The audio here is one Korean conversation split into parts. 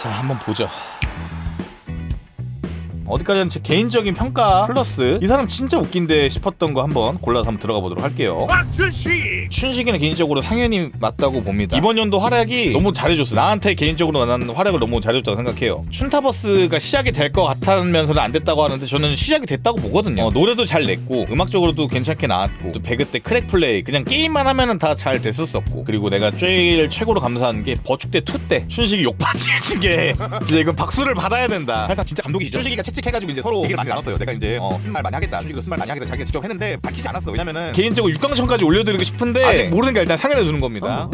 자 한번 보죠. 어디까지는 제 개인적인 평가 플러스 이 사람 진짜 웃긴데 싶었던 거 한번 골라서 한번 들어가 보도록 할게요. 박준식 춘식이는 개인적으로 상현이 맞다고 봅니다. 이번 연도 활약이 너무 잘해줬어. 나한테 개인적으로 난 활약을 너무 잘해줬다고 생각해요. 춘타버스가 시작이 될 것 같으면서는 안 됐다고 하는데 저는 시작이 됐다고 보거든요. 어, 노래도 잘 냈고 음악적으로도 괜찮게 나왔고 또 배그 때 크랙 플레이 그냥 게임만 하면은 다 잘 됐었었고 그리고 내가 제일 최고로 감사한 게 버축 때2 때 춘식이 욕받이 해준 게 진짜 이건 박수를 받아야 된다. 사실상 진짜 감독이죠. 춘식이가 채찍해가지고 이제 서로 얘기를 많이 나눴어요. 내가 이제 어, 쓴말 많이 하겠다. 춘식이도 쓴말 많이 하겠다. 자기가 직접 했는데 밝히지 않았어. 왜냐면은 개인적으로 6강전까지 올려드리고 싶은데 아직 모르니까 일단 상현해 두는 겁니다.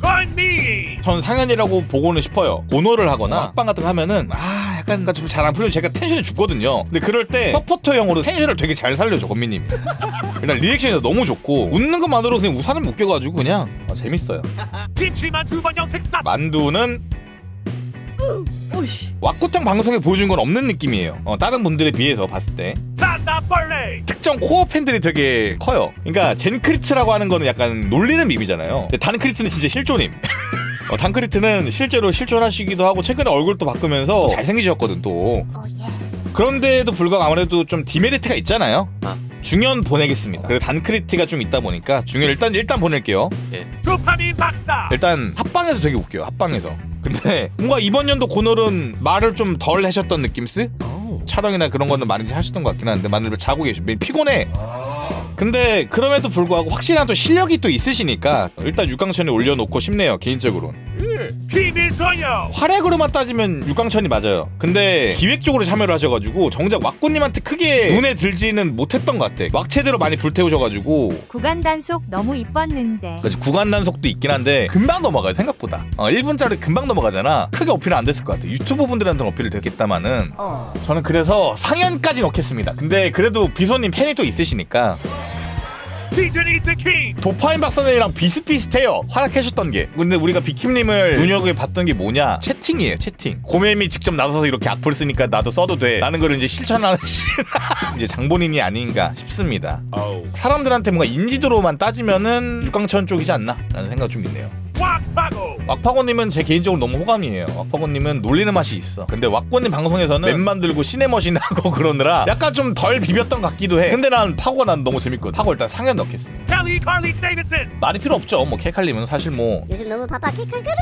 건미 전 상현이라고 보고는 싶어요. 고노를 하거나 합방 같은 거 하면은 아 약간 좀잘안 풀리면 제가 텐션이 죽거든요. 근데 그럴 때 서포터형으로 텐션을 되게 잘 살려줘 건미님이. 일단 리액션이 너무 좋고 웃는 것만으로 그냥 사람이 웃겨가지고 그냥 어, 재밌어요. 김치만 두번 염색 사 만두는 왁구탕 방송에 보여준 건 없는 느낌이에요. 어, 다른 분들에 비해서 봤을 때. 산다벌레 특정 코어 팬들이 되게 커요. 그러니까 젠크리트라고 하는 거는 약간 놀리는 밈이잖아요. 근데 단크리트는 진짜 실존임. 어, 단크리트는 실제로 실존하시기도 하고 최근에 얼굴도 바꾸면서 잘생기셨거든 또. 그런데도 불구하고 아무래도 좀 디메리트가 있잖아요. 중연 보내겠습니다. 그리고 단크리트가 좀 있다 보니까 중연 일단 일단 보낼게요. 박사 일단 합방에서 되게 웃겨요. 합방에서. 근데 뭔가 이번 연도 고놀은 말을 좀 덜 하셨던 느낌스? 촬영이나 그런 거는 많이 하셨던 것 같긴 한데 많이 자고 계시 매일 피곤해. 근데 그럼에도 불구하고 확실한 또 실력이 또 있으시니까 일단 6강천에 올려놓고 싶네요 개인적으로 김희소요 활약으로만 따지면 6강천이 맞아요. 근데 기획적으로 참여를 하셔가지고 정작 왁구님한테 크게 눈에 들지는 못했던 것 같아. 왁체대로 많이 불태우셔가지고. 구간 단속 너무 이뻤는데. 그래서 구간 단속도 있긴 한데 금방 넘어가요 생각보다. 어, 1분짜리 금방 넘어가잖아. 크게 어필은 안 됐을 것 같아. 유튜버 분들한테는 어필이 됐겠다마는. 저는 그래서 상현까지 넣겠습니다. 근데 그래도 비소님 팬이 또 있으시니까 디즈니스 킹. 도파인 박사님이랑 비슷비슷해요. 활약하셨던 게. 근데 우리가 비킴님을 눈여겨 봤던 게 뭐냐? 채팅이에요 채팅. 고매미 직접 나서서 이렇게 악플 쓰니까 나도 써도 돼. 라는 걸 이제 실천하는 시- 이제 장본인이 아닌가 싶습니다. 사람들한테 뭔가 인지도로만 따지면은 육강천 쪽이지 않나? 라는 생각 좀 있네요 왁바고 왁파고님은 제 개인적으로 너무 호감이에요. 왁파고님은 놀리는 맛이 있어. 근데 왁고님 방송에서는 맵 만들고 시네머신 하고 그러느라 약간 좀 덜 비볐던 것 같기도 해. 근데 난 파고가 난 너무 재밌거든. 파고 일단 상현 넣겠습니다. 켈리 칼리 데이비슨 말이 필요 없죠. 뭐 케칼님은 사실 뭐. 요즘 너무 바빠 케칼 그릇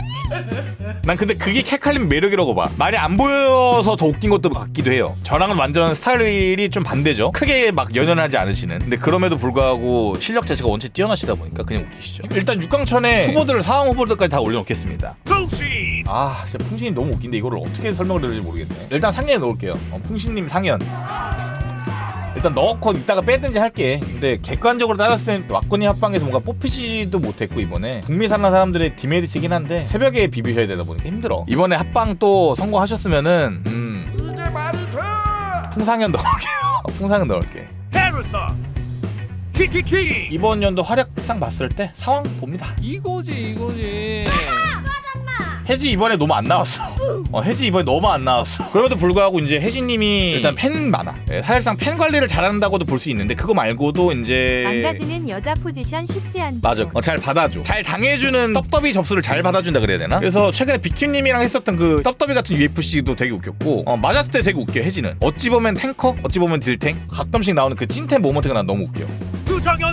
난 근데 그게 케칼님 매력이라고 봐. 말이 안 보여서 더 웃긴 것도 같기도 해요. 저랑은 완전 스타일이 좀 반대죠. 크게 막 연연하지 않으시는. 근데 그럼에도 불구하고 실력 자체가 원체 뛰어나시다 보니까 그냥 웃기시죠. 일단 6강천에 후보들 상황 후보들까지 다 올려놓겠습니다. 풍신! 아 진짜 풍신이 너무 웃긴데 이거를 어떻게 설명을 드릴지 모르겠네. 일단 상현에 넣을게요. 어, 풍신님 상현 일단 넣고 이따가 빼든지 할게. 근데 객관적으로 따랐을 땐 왁구니 합방에서 뭔가 뽑히지도 못했고 이번에. 북미 사는 사람들의 디메리트긴 한데 새벽에 비비셔야 되다 보니까 힘들어. 이번에 합방 또 성공하셨으면은 음. 풍상현 넣을게요. 어, 풍상현 넣을게. 헤르서 키키키 이번 연도 활약상 봤을 때 상황 봅니다 이거지 이거지 혜지 이번에 너무 안 나왔어. 어, 혜지 이번에 너무 안 나왔어. 그럼에도 불구하고 이제 혜지님이 일단 팬 많아. 예, 사실상 팬 관리를 잘한다고도 볼 수 있는데 그거 말고도 이제 망가지는 여자 포지션 쉽지 않죠. 맞아. 어, 잘 받아줘. 잘 당해주는 떡더비 접수를 잘 받아준다 그래야 되나? 그래서 최근에 비킴님이랑 했었던 그 떡더비 같은 UFC도 되게 웃겼고 어, 맞았을 때 되게 웃겨 혜지는. 어찌 보면 탱커, 어찌 보면 딜탱. 가끔씩 나오는 그 찐텐 모먼트가 난 너무 웃겨.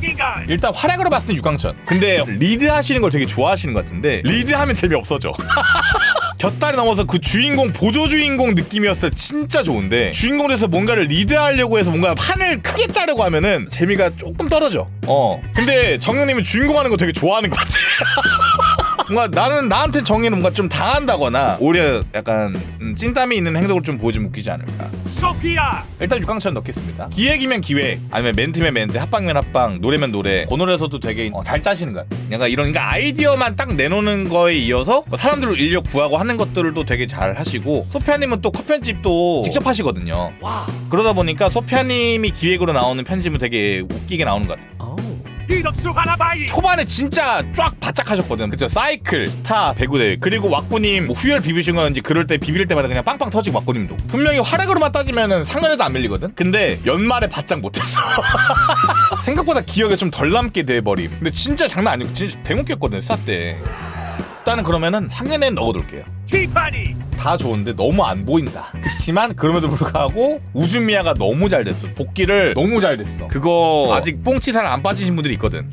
인간 일단 활약으로 봤을 때 6강천. 근데 리드 하시는 걸 되게 좋아하시는 것 같은데 리드 하면 재미없어져. 곁다리 넘어서 그 주인공 보조 주인공 느낌이었어요. 진짜 좋은데 주인공 돼서 뭔가를 리드하려고 해서 뭔가 판을 크게 짜려고 하면은 재미가 조금 떨어져. 어. 근데 정영님은 주인공 하는 거 되게 좋아하는 것 같아. 뭔가 나는 나한테 정의는 뭔가 좀 당한다거나 오히려 약간 음, 찐땀이 있는 행동을 좀 보여주면 웃기지 않을까. 소피아 일단 6강천 넣겠습니다. 기획이면 기획, 아니면 멘트면 멘트, 합방면 합방, 노래면 노래. 고노래서도 되게 어, 잘 짜시는 것 같아요. 약간 이런 그러니까 아이디어만 딱 내놓는 거에 이어서 뭐 사람들을 인력 구하고 하는 것들도 되게 잘 하시고 소피아님은 또 컷 편집도 직접 하시거든요. 그러다 보니까 소피아님이 기획으로 나오는 편집은 되게 웃기게 나오는 것 같아요. 이덕수 하나바이 초반에 진짜 쫙 바짝 하셨거든. 그쵸? 사이클, 스타, 배구대회. 그리고 왁구님, 뭐 후열 비비신 건지 그럴 때 비빌 때마다 그냥 빵빵 터지고 왁구님도. 분명히 활약으로만 따지면은 상관에도 안 밀리거든? 근데 연말에 바짝 못했어. 생각보다 기억에 좀 덜 남게 돼버림. 근데 진짜 장난 아니고 진짜 대목겼거든, 스타 때. 일단은 그러면은 상현에는 넣어둘게요. 티파니 다 좋은데 너무 안 보인다. 그렇지만 그럼에도 불구하고 우주미야가 너무 잘 됐어. 복귀를 너무 잘 됐어. 그거 아직 뽕치 살 안 빠지신 분들이 있거든.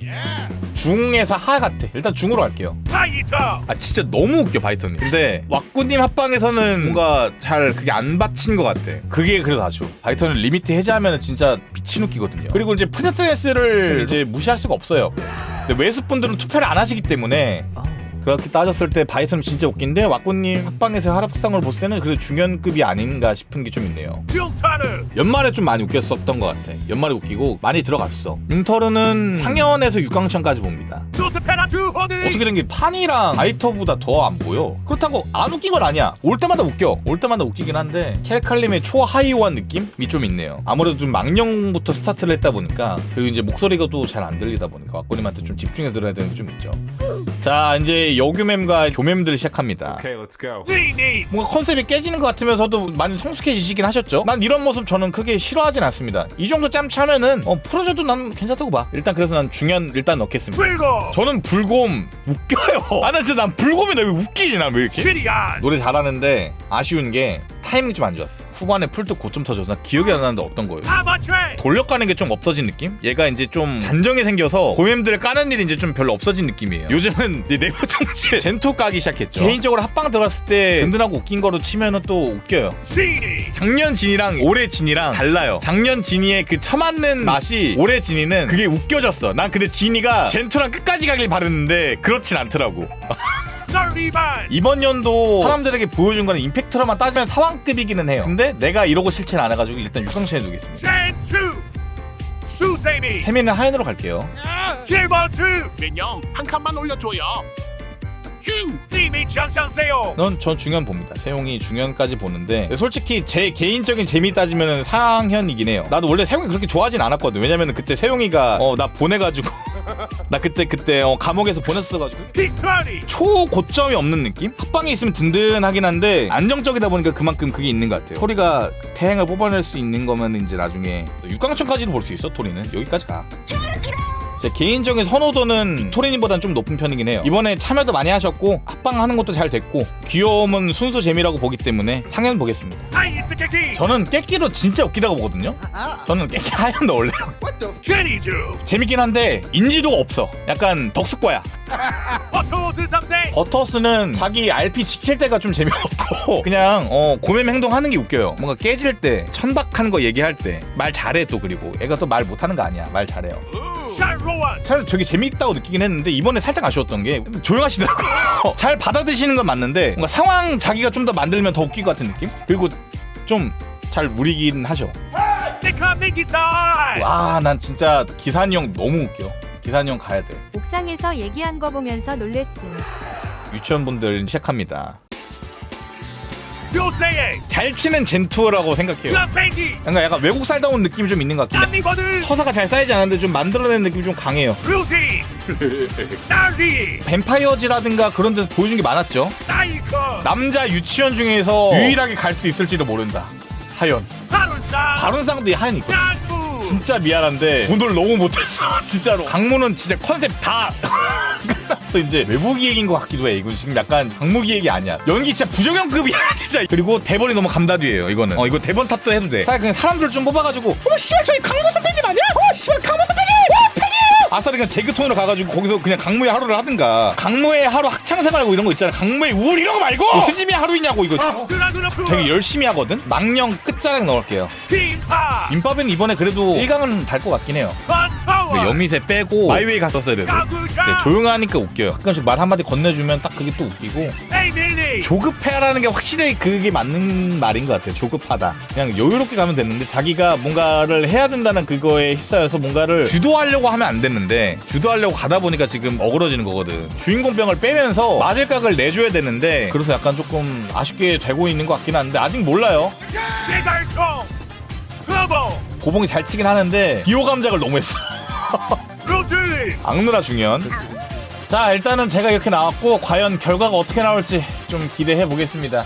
중에서 하 같아. 일단 중으로 갈게요. 파이터 아 진짜 너무 웃겨 바이터님. 근데 왁구님 합방에서는 뭔가 잘 그게 안 받친 것 같아. 그게 그래도 아주 바이터는 리미트 해제하면 진짜 미친 웃기거든요. 그리고 이제 프레트네스를 이제 무시할 수가 없어요. 근데 외수 분들은 투표를 안 하시기 때문에 그렇게 따졌을 때 바이터는 진짜 웃긴데 왁구님 합방에서 하락상을 봤을 때는 그래도 중연급이 아닌가 싶은 게 좀 있네요. 연말에 좀 많이 웃겼었던 것 같아. 연말에 웃기고 많이 들어갔어. 융터르는 상현에서 6강천까지 봅니다. 어떻게 된 게 판이랑 아이터보다 더 안 보여. 그렇다고 안 웃긴 건 아니야. 올 때마다 웃겨. 올 때마다 웃기긴 한데 켈칼림의 초하이원 느낌이 좀 있네요. 아무래도 좀 망령부터 스타트를 했다 보니까 그리고 이제 목소리가 또 잘 안 들리다 보니까 왁구님한테 좀 집중해 들어야 되는 게 좀 있죠. 자 이제 여교mem과 교mem들 시작합니다. let's go. 니니 뭔가 컨셉이 깨지는 것 같으면서도 많이 성숙해지시긴 하셨죠? 난 이런 모습 저는 크게 싫어하진 않습니다. 이 정도 짬 차면은 어, 풀어줘도 난 괜찮다고 봐. 일단 그래서 난 중연 일단 넣겠습니다. 불고 저는 불곰 웃겨요. 아, 나 진짜 난 불곰이 나왜 웃기지, 난 왜 이렇게? 시리안 노래 잘하는데 아쉬운 게 타이밍이 좀 안 좋았어. 후반에 풀도 고점 터져서 나 기억이 안 나는데 어떤 거예요? 아마트레 돌려가는 게 좀 없어진 느낌? 얘가 이제 좀 잔정이 생겨서 고mem들 까는 일이 이제 좀 별로 없어진 느낌이에요. 요즘은 이 네이버 정치 젠토 까기 시작했죠. 개인적으로 합방 들어갔을 때 든든하고 웃긴 거로 치면은 또 웃겨요. 작년 진이랑 올해 진이랑 달라요. 작년 진이의 그 처맞는 맛이 올해 진이는 그게 웃겨졌어. 난 근데 진이가 젠토랑 끝까지 가길 바랬는데 그렇진 않더라고. 이번 연도 사람들에게 보여준 거는 임팩트로만 따지면 사왕급이기는 해요. 근데 내가 이러고 실체는 안 해가지고 일단 6강천에 두겠습니다. 수세미 세미는 하연으로 갈게요. 길버트 민영 한 칸만 올려줘요. 휴. 님이 장상세요 넌 전 중현 봅니다. 세용이 중현까지 보는데 솔직히 제 개인적인 재미 따지면 상현이긴 해요. 나도 원래 세용이 그렇게 좋아하진 않았거든. 왜냐면 그때 세용이가 어 나 보내가지고 나 그때 그때 어, 감옥에서 보냈어가지고 빅터리 초고점이 없는 느낌? 합방에 있으면 든든하긴 한데 안정적이다 보니까 그만큼 그게 있는 것 같아요. 토리가 태행을 뽑아낼 수 있는 거면 이제 나중에 6강천까지도 볼 수 있어 토리는 여기까지 가. 제 개인적인 선호도는 토리님보다는 좀 높은 편이긴 해요. 이번에 참여도 많이 하셨고 합방하는 것도 잘 됐고 귀여움은 순수 재미라고 보기 때문에 상현 보겠습니다. 저는 깨끼도 진짜 웃기다고 보거든요. 저는 깨끼 하얀 넣을래요. 케니주 재밌긴 한데 인지도가 없어. 약간 3세 버터스는 자기 RP 지킬 때가 좀 재미없고 그냥 어 고mem 행동하는 게 웃겨요. 뭔가 깨질 때 천박한 거 얘기할 때 말 잘해 또 그리고 애가 또 말 못하는 거 아니야. 말 잘해요. 참 되게 재밌다고 느끼긴 했는데 이번에 살짝 아쉬웠던 게 조용하시더라고요. 잘 받아드시는 건 맞는데 뭔가 상황 자기가 좀 더 만들면 더 웃길 것 같은 느낌? 그리고 좀 잘 무리긴 하죠. 데카 미기살 와난 진짜 기산이 형 너무 웃겨. 기산이 형 가야 돼. 옥상에서 얘기한 거 보면서 놀랬음. 유치원분들 시작합니다. 잘 치는 젠투어라고 생각해요. 뭔가 약간 외국 살다 온 느낌이 좀 있는 것 같긴 해. 안니버드 서사가 잘 쌓이지 않았는데 좀 만들어낸 느낌이 좀 강해요. 뱀파이어즈라든가 그런 데서 보여준 게 많았죠. 나이커 남자 유치원 중에서 유일하게 갈 수 있을지도 모른다. 하연. 하룬사 바른상도 이 하연이 있거든. 양부 진짜 미안한데 오늘 너무 못했어 진짜로 강무는 진짜 컨셉 다 끝났어 이제 외부 기획인 것 같기도 해. 이건 지금 약간 강무 기획이 아니야. 연기 진짜 부정형급이야 진짜. 그리고 대본이 너무 감다뒤예요 이거는. 어 이거 대본 탓도 해도 돼. 차라리 그냥 사람들 좀 뽑아가지고 어머 씨발 저희 강무 선배님 아니야? 어 씨발 강무 선배님! 와 팬이에요! 아싸리 그냥 개그톤으로 가가지고 거기서 그냥 강무의 하루를 하든가. 강무의 하루 학창생활 고 이런 거 있잖아. 강무의 우울 이런 거 말고! 스즈미의 하루이냐고 이거. 드라그너프 되게 열심히 하거든? 망령 끝자락 넣을게요. 핀파. 임밥은 이번에 그래도 1강은 달 것 같긴 해요. 그 여미새 빼고 마이웨이 갔었어야 돼서. 근데 가구자 조용하니까 웃겨요. 가끔씩 말 한마디 건네주면 딱 그게 또 웃기고. 조급해라는 게 확실히 그게 맞는 말인 것 같아요. 조급하다. 그냥 여유롭게 가면 됐는데 자기가 뭔가를 해야 된다는 그거에 휩싸여서 뭔가를 주도하려고 하면 안 됐는데 주도하려고 가다 보니까 지금 어그러지는 거거든. 주인공병을 빼면서 맞을 각을 내줘야 되는데 그래서 약간 조금 아쉽게 되고 있는 것 같긴 한데 아직 몰라요. 러버 고봉이 잘 치긴 하는데 기호 감작을 너무 했어. 루드 악누나 중현. 자 일단은 제가 이렇게 나왔고 과연 결과가 어떻게 나올지 좀 기대해 보겠습니다.